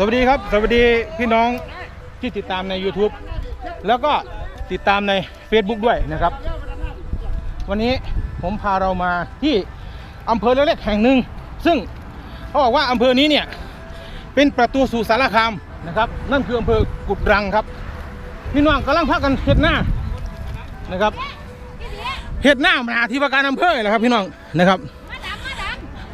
สวัสดีครับ สวัสดีพี่น้องที่ติดตามใน YouTube แล้วก็ติดตามใน Facebook ด้วยนะครับ วันนี้ผมพาเรามาที่อำเภอเล็กๆแห่งหนึ่งซึ่งเขาบอกว่าอำเภอนี้เนี่ยเป็นประตูสู่สารคามนะครับ นั่นคืออำเภอกุดรังครับ พี่น้องกำลังพักกันเห็ดหน้านะครับเห็ดหน้ามาที่ว่าการอำเภอเลยครับพี่น้องนะครับ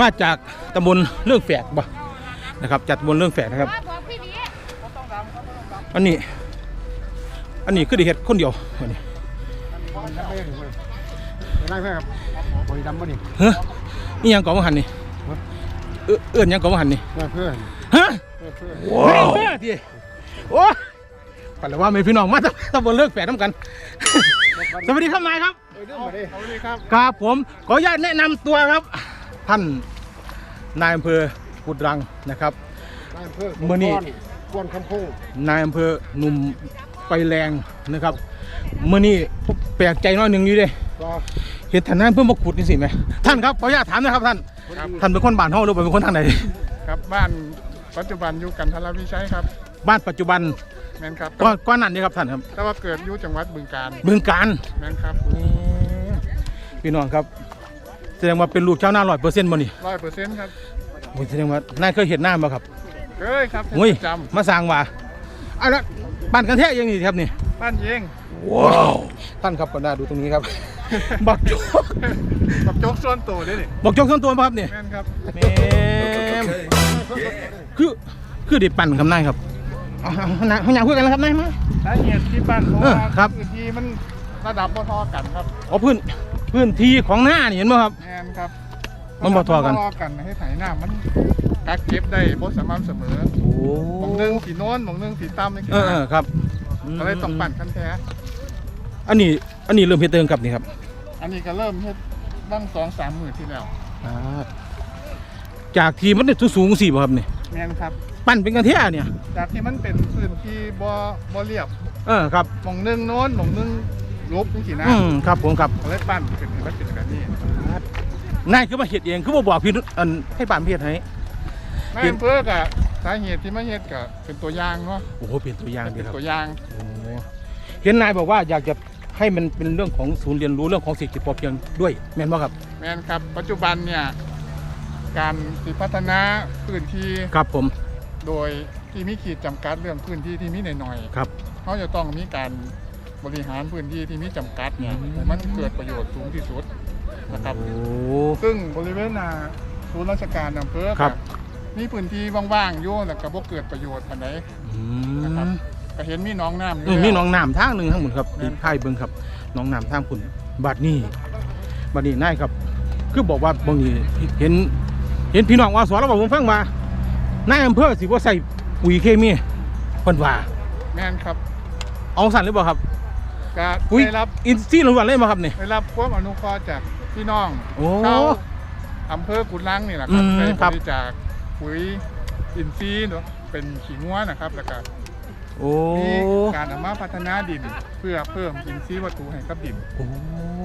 มาจากตำบลเรื่องแฝกบ่ นะครับจากตำบลเรื่องแฝกนะำครับมาบอกพี่ดีอันนี้ อันนี้คือไดีเห็ดคนเดียวอันนี้ได้ไหมครับบริดำบ่นี่เฮ้ยนี่ยังก่อมาหันนี่เอื้อเอื้อนยังก่อมาหันนี่เพื่อเพื่อนฮะเพื่อเพื่อนว้าวเพื่อทีโอ้ปันเลยว่าไม่พี่น้องมาจากตำบลเรื่องแฝกน้ำกัน สวัสดีครับนายครับเอ้ยดื้อมาดิเอาดิครับครับผมขออนุญาตแนะนำตัวครับ ท่านนายอำเภอ กุดรังนะครับได้เพื่อมื้อนี้กวนคำพุ่งนายอำเภอหนุ่มไปแรงนะครับเมื่อนี้แปลกใจน้อยหนึ่งอยู่เด้ก็เห็นท่านนายอำเพื่อมาขุดนี่สิไหมท่านครับขออนุญาตถามนะครับท่านท่านเป็นคนบ้านห้องหรือเป็นคนทางไหนครับบ้านปัจจุบันอยู่กันทรวิชัยครับ บ้านปัจจุบันแมนครับก้อนก้อนนั้นนี่ครับท่านครับแต่ว่าเกิดอยู่จังหวัดบึงกาฬบึงการแมนครับพี่น้องครับแสดงว่าเป็นลูกชาวนาร้อยเปอร์เซ็นต์บ่นี่ร้อยเปอร์เซ็นต์ครับ โอ้ยแสดงว่านายเคยเห็นหน้ามาครับเคยครับโอ้ยจมาสร้างว่าเอาละบ้านกันแท้ยังนี่ครับนี่ำบ้านเยงว้าวท่านครับก็น่าดูตรงนี้ครับ บักโจกกับโจ๊กส่วนตัวด้วยนี่บักโจกส่วนตัวป่ะครับนี่แมนครับแม่มคือคือเด็ดปั่นคำนายครับเอาเอาเอาเอาอย่างพูดกันแล้วครับนายมา สาเหตุที่บ้านเพราะเออว่าครับ พื้นที่มันระดับบ่เทอกันครับ เอาพื้นพื้นที่ของหน้านี่เห็นไหมครับ แมนครับ มันบ่เท่ากันบ่เทอกันให้ไถหน้ามันกักเก็บได้บ่สม่ำเสมอโอ้หมองหนึงสีโน้นหมองหนึงสีต่ำนี่เออเออครับก็เลยต้องปั่นคันแท้ อันนี้ อันนี้เริ่มเฮ็ดเติงครับนี่ครับอันนี้ก็เริ่มเฮ็ดบ้างสองสามหมื่นที่แล้วอ่าจากที่มันได้สูงๆสี่บ่ครับนี่แมนครับ ปั้นเป็นกันแท้เนี่ย จากที่มันเป็นพื้นที่บ่บ่เรียบเออครับ หมองหนึงโน้นหมองหนึงลบจังซี่นะอืมครับผมครับก็เลยปั้นขึ้นให้มันเป็นแบบนี้ นายคือมาเฮ็ดเองคือบ่บอกพี่อันให้บ้านพี่เฮ็ดให้นายอำเภอก็สาเหตุที่มาเฮ็ดก็เป็นตัวอย่างเนาะโอ้โหเป็นตัวอย่างดีเป็นครับตัวอย่างโอ้เห็นนายบอกว่าอยากจะให้มันเป็นเรื่องของศูนย์เรียนรู้เรื่องของเศรษฐกิจพอเพียงด้วยแม่นบ่ครับแม่นครับ ปัจจุบันเนี่ยการสิพัฒนาพื้นที่ครับผมโดยที่มีขีดจำกัดเรื่องพื้นที่ที่มีหน่อยครับ ๆเขาจะต้องมีการบริหารพื้นที่ที่มีจำกัดเนี่ยอืม ให้มันเกิดประโยชน์สูงที่สุด นะครับ โอ้ซึ่งบริเวณหนาศูนย์ราชการอำเภอครับ มีพื้นที่ว่างๆอยู่แล้วก็บ่เกิดประโยชน์อันใดอืนะครับม ก็เห็นมีหน้องน้ำอยู่เออแล้วมีหน้องน้ำทางหนึ่งทั้งหมดครับดีไพ่เบิ่งครับหน้องน้ำทางคุณบัดนี้บัดนี้นายครับ คือบอกว่าบางทีเห็น เห็นพี่น้องว่าสอนเราบอกผมฟังว่านายอำเภอสิว่าใส่ปุ๋ยเคมีเพิ่นว่าแม่นครับเอาสั่นหรือเปล่าครับก็ปุ๋ยได้รับอินทรีย์ล้วนๆเลยมาครับนี่ได้รับความอนุเคราะห์จาก พี่น้องโอ้ชาวอำเภอกุดลังนี่แหละครับอืมได้ครับบริจาคปุ๋ยอินทรีย์เนาะเป็นขี้งัวนะครับแล้วก็โอ้มีการนำมาพัฒนาดินเพื่อเพิ่มอินทรีย์วัตถุให้กับดิน โอ้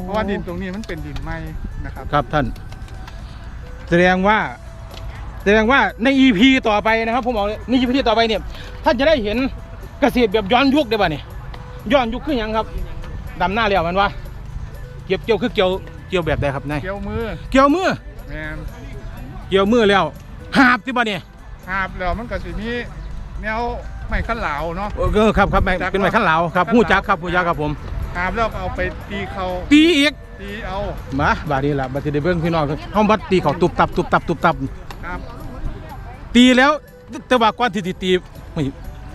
เพราะว่าดินตรงนี้มันเป็นดินไหมนะครับครับท่าน แสดงว่า แสดงว่าใน EP ต่อไปนะครับผมเอาใน EP ต่อไปเนี่ยท่านจะได้เห็นเกษตรแบบย้อนยุคได้ป่ะนี่ย้อนยุคคือหยังครับดำหน้าแล้วมันว่าเกี่ยวเกี่ยวคือเกี่ยวเกี่ยวแบบใดครับนายเกี่ยวมือเกี่ยวมือแมนเกี่ยวมือแล้วหาบที่ป่ะเนี่ยหาบแล้วมันก็สิมีแนวไม้ขั้นเหลาเนาะเออครับครับไม่เป็นไม้ขั้นเหลาครับผู้จักครับผู้จักครับผมหาบแล้วก็เอาไปตีเขาตีอีกตีเอามาบาดนี้ละบาดที่ได้เบิ่งพี่น้องครับห้องบัดตีเขาตุบตับตุบตับตุบตับครับตีแล้วแต่ว่าก่อนที่สิตีไม่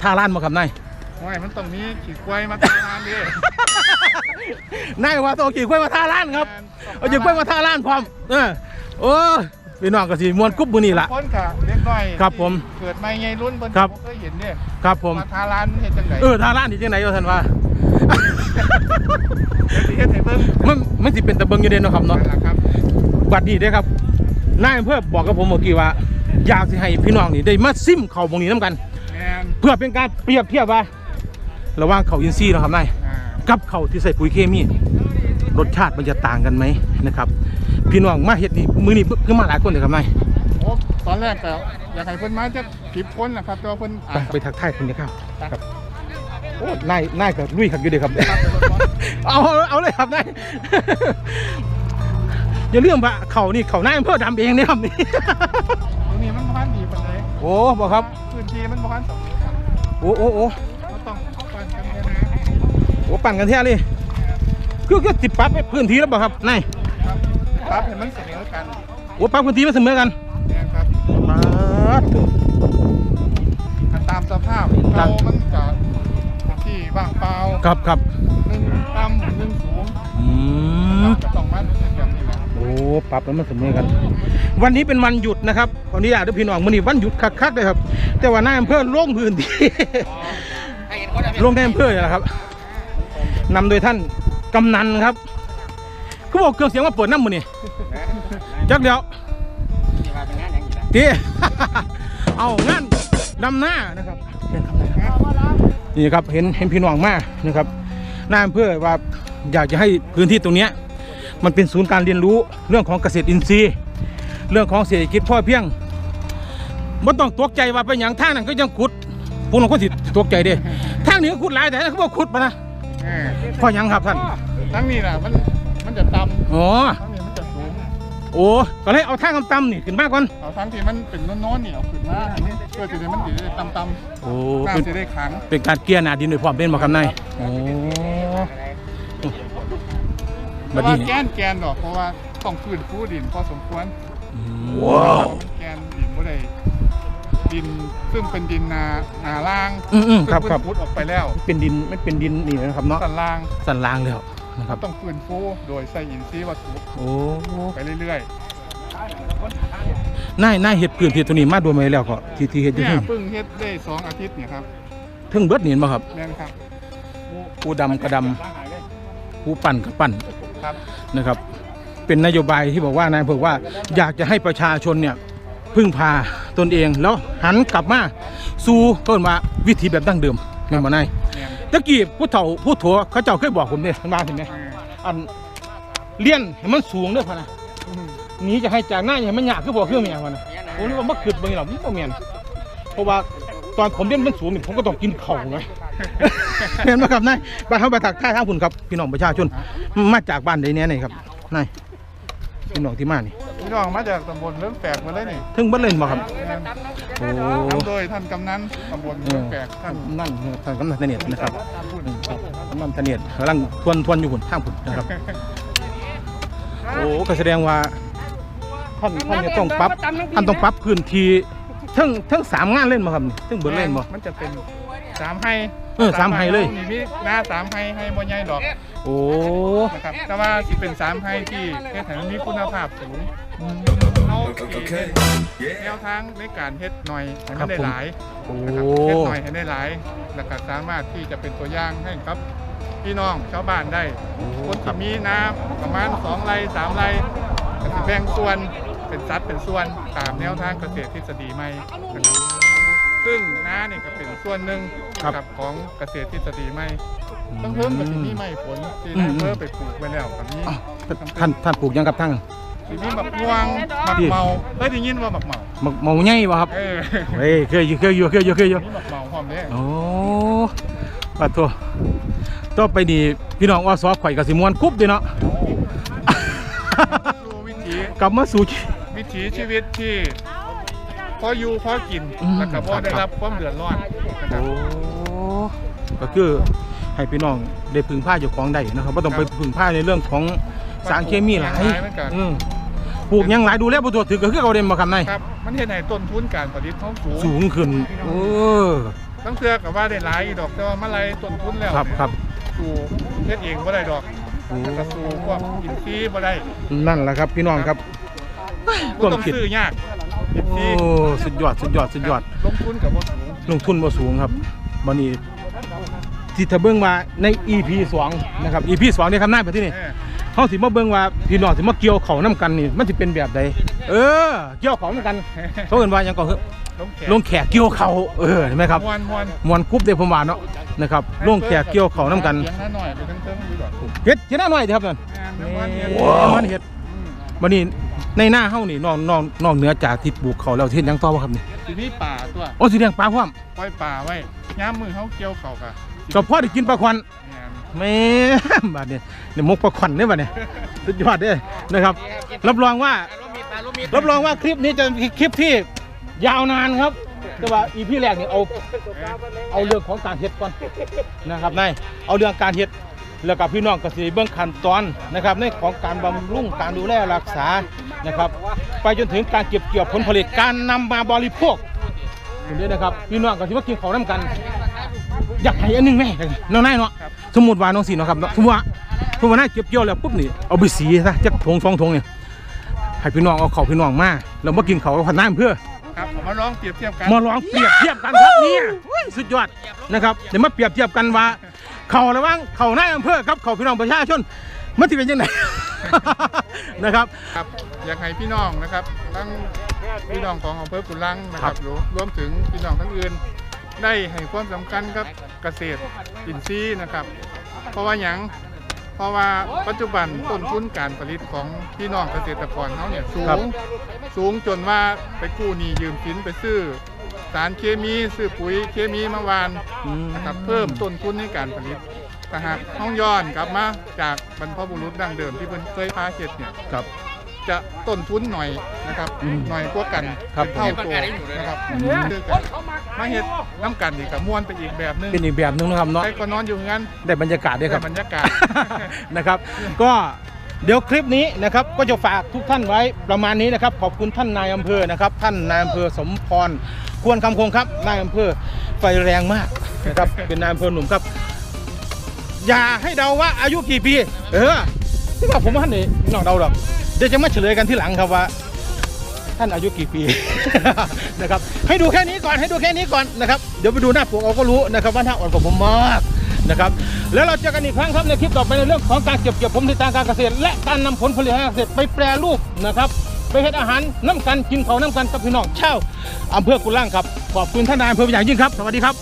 ท่าล้านมาครับนาย โอ้ยมันต้องมีขี้กล้วยมาทำงานดินายว่าต้องเอากี่กล้วยมาท่าล้านครับเอากี่กล้วยมาท่าล้านพร้อมเออโอ้พี่น้องก็สิมวนกรุ๊บมื้อนี้ล่ะ คนค่ะเล็กน้อยครับผมเกิดไม่ไงรุ่นเพิ่นครับเคยเห็นเนี่ยครับผม มาทาร้านเฮ็ดจังไดเออท่าล้านนี่จังไหนว่าท่านว่าเดี๋ยวสิเฮ็ดให้เบิ่งมันมันสิเป็นตะเบิงอยู่เด่นเนาะครับนั่เนาะ นล่ะครับบัดนี้เด้อครับ นายอำเภอบอกกับผมเมื่อกี้ว่า อยากสิให้พี่น้องนี่ได้มาซิมข้าวบงนี้นํกัน แม่นเพื่อเป็นการเปรียบเทียบว่า ระหว่างข้าวอินทรีย์เนาะครับนายอ่ากับข้าวที่ใส่ปุ๋ยเคมีรสชาติมันจะต่างกันไหมนะครับ พี่น้องมาเฮ็ดนี่มื้อนี้เพิ่งมาหลายคนเลยครับนายโอ้ตอนแรกก็อยากให้เพิ่นมาจะสิบคนนะครับแต่ว่าเพิ่นไปอาจจะไปทักทายคุณนะครับครับโอ้นายนายกับลุยครับอยู่เดียวครับเอาเอาเลยครับนายอย่าเรื่องว่าเขานี่เขานายอำเภอดำเองเนี่ยครับนี่ตรงนี้มันบ่ทันดีปานใดโอ้บอกครับพื้นที่มันบ่ทันสมบูรณ์ครับโอ้โอ้โอ้ โอ้ปั่นกันแท้เลยคือคือติดปรับพื้นที่แล้วบอกครับนายครับครับเห็นมันเสมอกันโอ้ปรับพื้นที่มาเสมอกันเนี่ยครับปาดอันตามสภาพเรามันจะพื้นที่ว่างเปล่าครับครับหนึ่งต่ำหนึ่งสูงอืมก็ต้องมาดูแบบนี้แหละโอ้ปรับแล้วมันเสมอกัน วันนี้เป็นวันหยุดนะครับวันนี้อาจจะพี่น้องวันนี้วันหยุดคักๆเลยครับ แต่ว่านายอำเภอลงพื้นที่ ลงในอำเภอนี่แหละครับนำโดยท่านกำนันครับเขาบอกเครื่องเสียงมาเปิดน้ำมือนี่จักเดียวตีเอางานดำหน้านะครับเป็นคำนะครับนี่ครับเห็นเห็นพี่น้องมากนะครับนายอำเภอว่าอยากจะให้พื้นที่ตรงเนี้ยมันเป็นศูนย์การเรียนรู้เรื่องของเกษตรอินทรีย์ เรื่องของเศรษฐกิจพ่อเพียงไม่ต้องตกใจว่าเป็นอย่างท่างนั้นก็ยังขุด พวกเราก็สิตกใจเด้ทางนี้ก็ขุดหลายแต่เขาบอกขุดมานะเออเพ่อยังครับท่านทั้งนี้น่ะมันมันจะต่ำอ๋อทั้งนี้มันจะสูงโอ้ก็เลยเอาทางต่ำๆนี่ขึ้นมาก่อนเอาทั้งที่มันเป็นโน้นๆนี่เอาขึ้นมาอันนี้เพื่อจะได้มันจะได้ต่ำโอ้ๆเป็นน้ำจะได้ขังเป็นการเกลี่ยหนาดินโดยพร้อมเป็นบ่ครับนายโอ้เพบัดราะว่านี้แกนแกนดอกเพราะว่าต้องฟื้นฟูดินพอสมควรว้าวมันแกนดินบ่ได้ ดินซึ่งเป็นดินนานาล่างอืมอืมครับครับซึ่งเพิ่นขุดออกไปแล้วเป็นดินไม่เป็นดินนี่นะครับเนาะสันล่างสันลางแล้วนะครับ ต้องฟื้นฟูโดยใส่อินทรีย์วัตถุโอ้ไปเรื่อยนายนายเห็ดพื้นที่ตัวนี้มาโดนมาแล้วก็ที่ที่เห็ดๆอยู่เนี่ยเทึ่งเพิ่งเฮ็ดได้สองอาทิตย์เนี่ยครับเทึ่งเบิดนี่เห็นบ่ครับแม่นครับผู้ดำกระดำผู้ปั่นกระปั่นครับนะครับ เป็นนโยบายที่บอกว่านายอำเภอว่าอยากจะให้ประชาชนเนี่ย พึ่งพาตนเองแล้วหันกลับมาสู่ต้นมาวิถีแบบดั้งเดิมแม่นบ่นายแม่นตะกี้ผู้เฒ่าผู้ถัวเขาเจ้าเคยบอกผมเนี่ยมาเห็นไหมเอออันเลี้ยนให้มันสูงเด้อพ่อนะอืมหนีจะให้จากหน้าอย่าให้มันยากคือบอกเครื่องเมียพ่อนะผมนี่ว่ามันขึ้นเบิ่งหรอกมันบ่แม่นเพราะว่าตอนผมเลี้ยนมันสูงนี่ผมก็ต้องกินเข่าวไงเห็นไหมครับนายบ้านเขาไปถักท่ายทางคุณครับพี่น้องประชาชนมาจากบ้านใดเนี่ยนี่ครับนายพี่น้องที่มานี่ พี่น้องมาจากตำบลเรื่องแปลกมาเลยนี่ถึงบ้านเล่นบ่ครับ โอ้นำโดยท่านกำนันตำบลเอเรื่อองแปลกท่านนั่นท่านกำนันเสนียดนะครับอืมครับกำนันเสนียดกำลังทวนทวนอยู่หุ่นทางหุ่นนะครับ โอ้ก็แสดงว่าท่านท่านจะต้องปรับท่านต้องปรับพื้นที่ทั้งทั้งสามงานเล่นมาครับนี่ทั้งเบิดเล่นบ่มันจะเป็นสามไฮเออสามไฮเลยนี่มีหน้าสามไฮให้บ่ใหญ่ดอก โอ้นะครับแต่ว่าที่เป็นสามไฮที่เฮ็ดให้มันมีคุณภาพสูง เอาที่เฮ็ดแนวทางในการเฮ็ดหน่อยให้มันได้หลายโอ้นะครับเฮ็ดหน่อยให้ได้หลายแล้วก็สามารถที่จะเป็นตัวอย่างให้กับ พี่น้องชาวบ้านได้คนที่มีน้ำประมาณ2ไร่3ไร่ก็สิแบ่งส่วนเป็นสัดเป็นส่วนตามแนวทางเกษตรทฤษฎีใหม่นะครับซึ่งน้าเนี่ยก็เป็นส่วนหนึ่งกับของเกษตรทฤษฎีใหม่ต้องเพิ่มกับที่นี่ไม่ผลที่นายเพิ่มไปปลูกไว้แล้วกับนี้อ้าวท่านท่านปลูกยังกับท่าน ที่นี่บักม่วงบักเมาเฮ้ยได้ยินว่าบักเมาหมกหมกใหญ่บ่ครับเออเฮ้ยเคยอยู่เคยอยู่เคยอยู่เคยอยู่นี่บักเมาพร้อมเด้โอ้ปัดตัวต่อไปนี่พี่น้องอสอข่อยกับสิมวนคุบเด้เนาะดูวิถีกลับมาสู่วิถีชีวิตที่พออยู่พอกินอืมแล้วก็พอได้รับความเดือดร้อนนะคโอ้รับก็คือให้พี่น้องได้พึ่งผ้าอยู่ของได้นะครับไม่ต้องไปพึ่งผ้าในเรื่องของสารเคมีหลายหลายเหมือนกันอืม ปลูกหยังหลายดูแลบ่ตัวถือก็คือเอาเด่นมาคำในครับมันเห็นไหนต้นทุนการผลิตเขาสูงสูงขึ้นโอ้ต้องเทือกับว่าได้หลายอยู่ดอกแต่ว่าเมื่อไรต้นทุนแล้วครับครับ สู่เฮ็ดเองบ่ได้ดอกโอ้แล้วก็สู่พวกอินทรีย์บ่ได้นั่นแหละครับพี่น้องครับบ่ต้นต้องคิดซื้อยากอินทโอ้รีย์สุดยอดสุดยอดสุดยอด ลงทุนกับบ่สูงลงทุนบ่สูงครับบันนี้ที่ถ้าเบิ่งว่าใน EP 2 นะครับ EP 2เนี่ยครับนายไปที่นี่เออ เฮาสิมาเบิ่งว่าพี่น้องสิมาเกี่ยวเขานํกันนี่มันสิเป็นแบบใดเออ เกี่ยวเขานํกันเขาเอิ้นว่าหยังก็คือลงแขกลงแขกเกี่ยวเขาเออเห็นไหมครับมวนมวนมวนกรุ๊ปเด้ผมว่าเนาะนะครับลงแขกเกี่ยวเขานํกันเลี้ยงหน่อยไปทั้งเทิงอยู่ดอกเฮ็ดเฮ็ดหน่อยเด้อครับนั่นงานน้ำมันเฮ็ดมันเฮ็ดอืมบัดนี้ในหน้าเฮานี่นอกนอกนอกเหนือจากที่ปลูกเขาวแล้วเฮ็ดหยังต่อบ่ครับนี่ทีนี้ป่าตัวโอ้สิเลี้ยงปลาพร้อมปล่อยป่าไว้ย้ามมือเขาเกี่ยวเขากะก็พอได้กินปลาควัน แม่บาดเนี่ยเนี่ยมกปลาควันเนี่ยบาดเนี่ยสุดยอดเด้นะครับ รับรองว่า รับรองว่าคลิปนี้จะเป็นคลิปที่ยาวนานครับ แต่ว่าอีพี่แรกเนี่ยเอาเอาเรื่องของการเฮ็ดก่อนนะครับนายเอาเรื่องการเฮ็ดแล้วกับพี่น้องก็สิเบื้องขั้นตอนนะครับในของการบำรุงการดูแลรักษานะครับ ไปจนถึงการเก็บเกี่ยวผลผลิตการนำมาบริโภคคุณด้วยนะครับพี่น้องก็สิมากินของน้ำกัน อยากให้อันนึงแม่น้องนายเนาะ สมมุติว่าน้องสีเนาะครับเนาะสมมุติว่าสมมุติว่านายเก็บเกี่ยวแล้วปุ๊บนี่เอาไปสีซะจักทงสองทงเนี่ยให้พี่น้องเอาเขาพี่น้องมาเรามากินเขาพันน้ำเพื่อครับเอามาลองเปรียบเทียบกันมาลองเปรียบเทียบกันครับเนี่ยอุ้ยสุดยอดนะครับเดี๋ยวมาเปรียบเทียบกันว่าเขาระหว่างเขาหน้าอำเภอครับเขาพี่น้องประชาชนมันจะเป็นยังไงนะครับครับอยากให้พี่น้องนะครับทั้งพี่น้องของอำเภอกุลังนะคครัรับบรวมรวมถึงพี่น้องทั้งอื่น ได้ให้ความสำคัญกับเกษตรอินทรีย์นะครับ เพราะว่าหยังเพราะว่าปัจจุบันต้นทุนการผลิตของพี่น้องเกษตรกรเขาเนี่ยสูครับ งสูงจนว่าไปกู้หนี้ยืมสินไปซื้อ สารเคมีซื้อปุ๋ยเคมีมาวาน อืม นะครับเพิ่มต้นทุนในการผลิตถ้าหากห้องย้อนกลับมาจากบรรพบุรุษดั้งเดิมที่เพิ่นเคยพาเฮ็ดเนี่ยครับ จะต้นทุนหน่อยนะครับอืมหน่อยกว่ากันครับ เป็นเท่าตัวนะครับอืมคือกันมาเฮ็ดน้ำกันนี่ก็ม่วนไปอีกแบบหนึงเป็นอีกแบบหนึงนะครับเนาะใครก็นอนอยู่งั้นได้บรรยากาศด้วยคได้รับ บรรยากาศ นะครับ ก็เดี๋ยวคลิปนี้นะครับก็จะฝากทุกท่านไว้ประมาณนี้นะครับ ขอบคุณท่านนายอำเภอนะครับ ท่านนายอำเภอสมพรควรคำคงครับนายอำเภอไฟแรงมากนะครับ เป็นนายอำเภอหนุ่มครับ อย่าให้เดาว่าอายุกี่ปี เออที่ว่าผมว่าท่านนี่น้องเดาหรอก เดี๋ยวจะมาเฉลยกันที่หลังครับว่า ท่านอายุกี่ปี นะครับให้ดูแค่นี้ก่อนให้ดูแค่นี้ก่อนนะครับเดี๋ยวไปดูหน้าปกเราก็รู้นะครับว่าหน้าอ่อนกว่าผมมากนะครับแล้วเราเจอกันอีกครั้งครับในคลิปต่อไปในเรื่องของการเก็บเกี่ยวผลผลิตทางการเกษตร และการนำผลผลิตทางการเกษตรไปแปรรูปนะครับไปเฮ็ดอาหารน้ำกันกินเขาน้ำกันกับพี่น้องเช่าวอำเภอกุล่างครับขอบคุณท่านนายอำเภอเป็นอย่างยิ่งครับ สวัสดีครับ